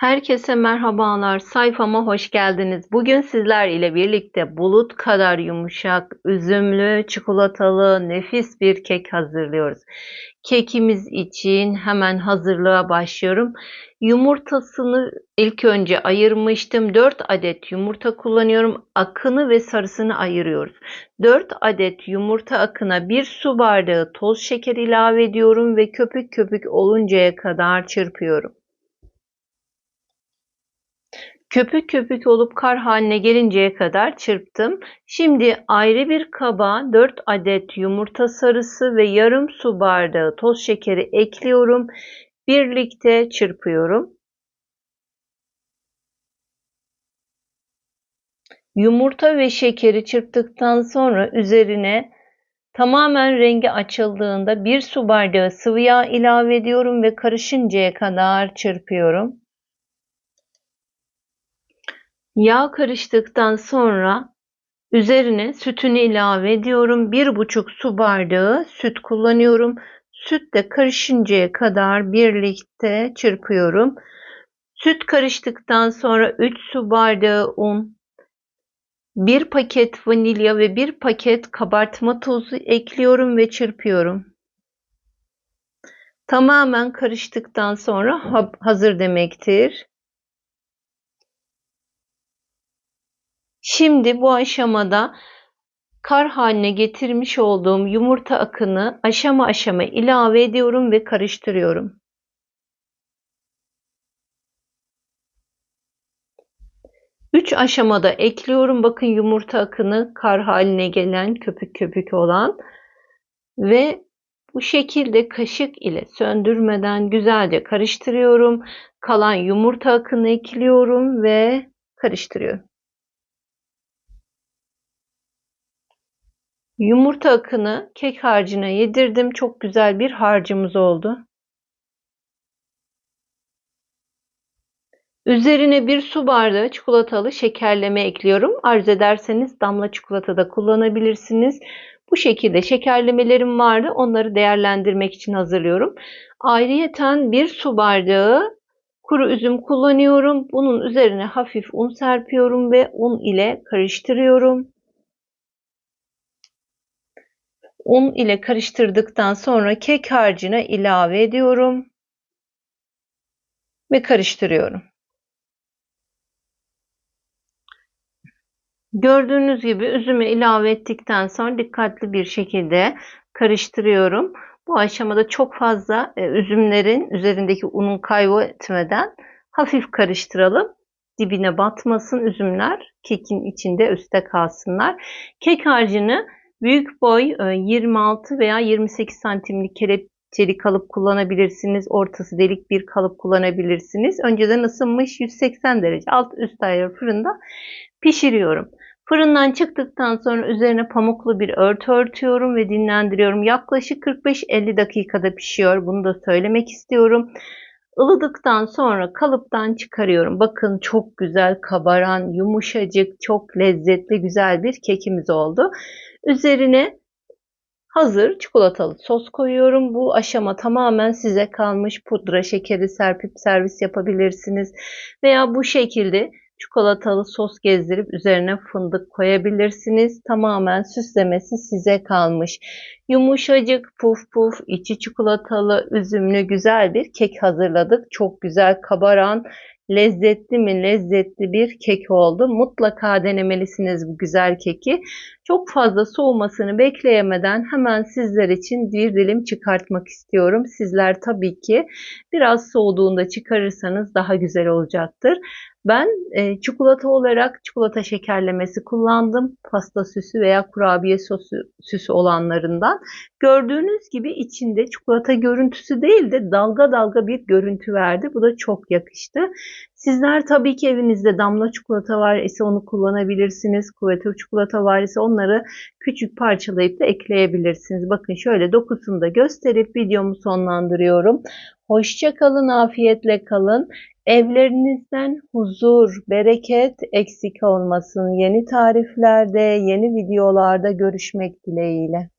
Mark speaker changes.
Speaker 1: Herkese merhabalar. Sayfama hoş geldiniz. Bugün sizler ile birlikte bulut kadar yumuşak, üzümlü, çikolatalı, nefis bir kek hazırlıyoruz. Kekimiz için hemen hazırlığa başlıyorum. Yumurtasını ilk önce ayırmıştım. 4 adet yumurta kullanıyorum. Akını ve sarısını ayırıyoruz. 4 adet yumurta akına 1 su bardağı toz şeker ilave ediyorum ve köpük köpük oluncaya kadar çırpıyorum. Köpük köpük olup kar haline gelinceye kadar çırptım. Şimdi ayrı bir kaba 4 adet yumurta sarısı ve yarım su bardağı toz şekeri ekliyorum. Birlikte çırpıyorum. Yumurta ve şekeri çırptıktan sonra üzerine tamamen rengi açıldığında bir su bardağı sıvı yağ ilave ediyorum ve karışıncaya kadar çırpıyorum. Yağ karıştıktan sonra üzerine sütünü ilave ediyorum. Bir buçuk su bardağı süt kullanıyorum. Süt de karışıncaya kadar birlikte çırpıyorum. Süt karıştıktan sonra 3 su bardağı un, 1 paket vanilya ve 1 paket kabartma tozu ekliyorum ve çırpıyorum. Tamamen karıştıktan sonra hazır demektir. Şimdi bu aşamada kar haline getirmiş olduğum yumurta akını aşama aşama ilave ediyorum ve karıştırıyorum. Üç aşamada ekliyorum. Bakın yumurta akını kar haline gelen köpük köpük olan ve bu şekilde kaşık ile söndürmeden güzelce karıştırıyorum. Kalan yumurta akını ekliyorum ve karıştırıyorum. Yumurta akını kek harcına yedirdim. Çok güzel bir harcımız oldu. Üzerine bir su bardağı çikolatalı şekerleme ekliyorum. Arzu ederseniz damla çikolata da kullanabilirsiniz. Bu şekilde şekerlemelerim vardı. Onları değerlendirmek için hazırlıyorum. Ayrıyeten bir su bardağı kuru üzüm kullanıyorum. Bunun üzerine hafif un serpiyorum ve un ile karıştırıyorum. Un ile karıştırdıktan sonra kek harcına ilave ediyorum ve karıştırıyorum. Gördüğünüz gibi üzümü ilave ettikten sonra dikkatli bir şekilde karıştırıyorum. Bu aşamada çok fazla e, üzümlerin üzerindeki unun kaybetmeden hafif karıştıralım. Dibine batmasın üzümler. Kekin içinde üstte kalsınlar. Kek harcını Büyük boy 26 e, veya 28 santimlik kelepçeli kalıp kullanabilirsiniz. Ortası delik bir kalıp kullanabilirsiniz. Önceden ısınmış 180 derece alt üst ayarı fırında pişiriyorum. Fırından çıktıktan sonra üzerine pamuklu bir örtü örtüyorum ve dinlendiriyorum. Yaklaşık 45-50 dakikada pişiyor. Bunu da söylemek istiyorum. Ilıdıktan sonra kalıptan çıkarıyorum. Bakın çok güzel kabaran, yumuşacık, çok lezzetli, güzel bir kekimiz oldu. Üzerine hazır çikolatalı sos koyuyorum. Bu aşama tamamen size kalmış. Pudra şekeri serpip servis yapabilirsiniz. Veya bu şekilde çikolatalı sos gezdirip üzerine fındık koyabilirsiniz. Tamamen süslemesi size kalmış. Yumuşacık puf puf içi çikolatalı üzümlü güzel bir kek hazırladık. Çok güzel kabaran lezzetli mi lezzetli bir kek oldu. Mutlaka denemelisiniz bu güzel keki. Çok fazla soğumasını bekleyemeden hemen sizler için bir dilim çıkartmak istiyorum. Sizler tabii ki biraz soğuduğunda çıkarırsanız daha güzel olacaktır. Ben e, çikolata olarak çikolata şekerlemesi kullandım. Pasta süsü veya kurabiye sosu süsü olanlarından. Gördüğünüz gibi içinde çikolata görüntüsü değil de dalga dalga bir görüntü verdi. Bu da çok yakıştı. Sizler tabii ki evinizde damla çikolata var ise onu kullanabilirsiniz. Kuvertür çikolata var ise onları küçük parçalayıp da ekleyebilirsiniz. Bakın şöyle dokusunu da gösterip videomu sonlandırıyorum. Hoşça kalın, afiyetle kalın. Evlerinizden huzur, bereket eksik olmasın. Yeni tariflerde, yeni videolarda görüşmek dileğiyle.